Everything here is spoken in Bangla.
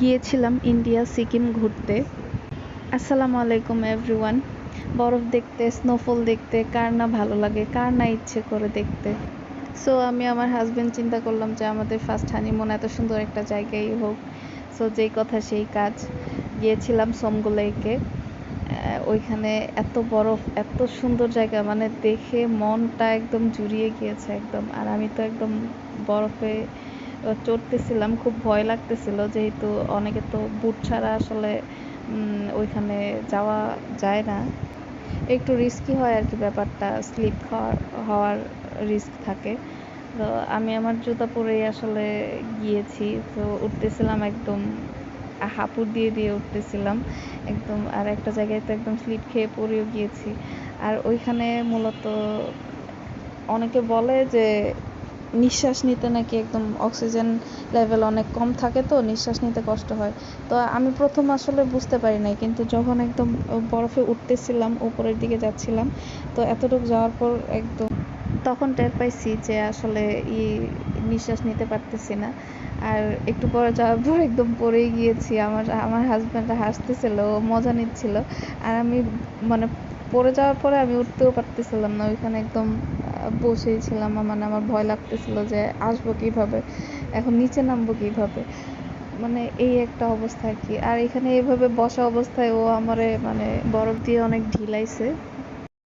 গিয়েছিলাম ইন্ডিয়া, সিকিম ঘুরতে। আসসালামু আলাইকুম এভরিওয়ান বরফ দেখতে স্নোফল দেখতে, কার না ভালো লাগে, কার না ইচ্ছে করে দেখতে। সো আমি আমার হাজব্যান্ড চিন্তা করলাম যে আমাদের ফার্স্ট হানিমুন এত সুন্দর একটা জায়গায় হোক। সো যেই কথা সেই কাজ। গিয়েছিলাম সমগোলাইকে ওইখানে এত বরফ, এত সুন্দর জায়গা মানে দেখে মনটা একদম জুড়িয়ে গিয়েছে একদম। আর আমি তো একদম বরফে চড়তেছিলাম, খুব ভয় লাগতেছিল যেহেতু অনেকে তো বুট ছাড়া আসলে ওইখানে যাওয়া যায় না। একটু রিস্কি হয় আর কি ব্যাপারটা স্লিপ হওয়ার হওয়ার রিস্ক থাকে। তো আমি আমার জুতা পরেই আসলে গিয়েছি, তো উঠতেছিলাম একদম হাঁপুড় দিয়ে দিয়ে উঠতেছিলাম একদম, আর একটা জায়গায় তো একদম স্লিপ খেয়ে পড়েও গিয়েছি। আর ওইখানে মূলত অনেকে বলে যে নিঃশ্বাস নিতে নাকি একদম অক্সিজেন লেভেল অনেক কম থাকে তো, নিঃশ্বাস নিতে কষ্ট হয়। তো আমি প্রথম আসলে বুঝতে পারি নাই, কিন্তু যখন একদম বরফে উঠতেছিলাম, উপরের দিকে যাচ্ছিলাম, তো এতটুকু যাওয়ার পর একদম তখন টের পাইছি যে আসলে ই নিঃশ্বাস নিতে পারতেছি না। আর একটু পরে যাওয়ার পর একদম পড়েই গিয়েছি, আমার আমার হাজব্যান্ড হাসতেছিল মজা নিচ্ছিল। আর আমি মানে পড়ে যাওয়ার পরে আমি উঠতেও পারতেছিলাম না, ওইখানে একদম বসেই ছিলাম মানে আমার ভয় লাগতেছিল যে আসব কীভাবে, এখন নিচে নামবো কীভাবে? মানে এই একটা অবস্থা আর কি। আর এখানে এভাবে বসা অবস্থায় ও আমারে মানে বরফ দিয়ে অনেক ঢিলাইছে।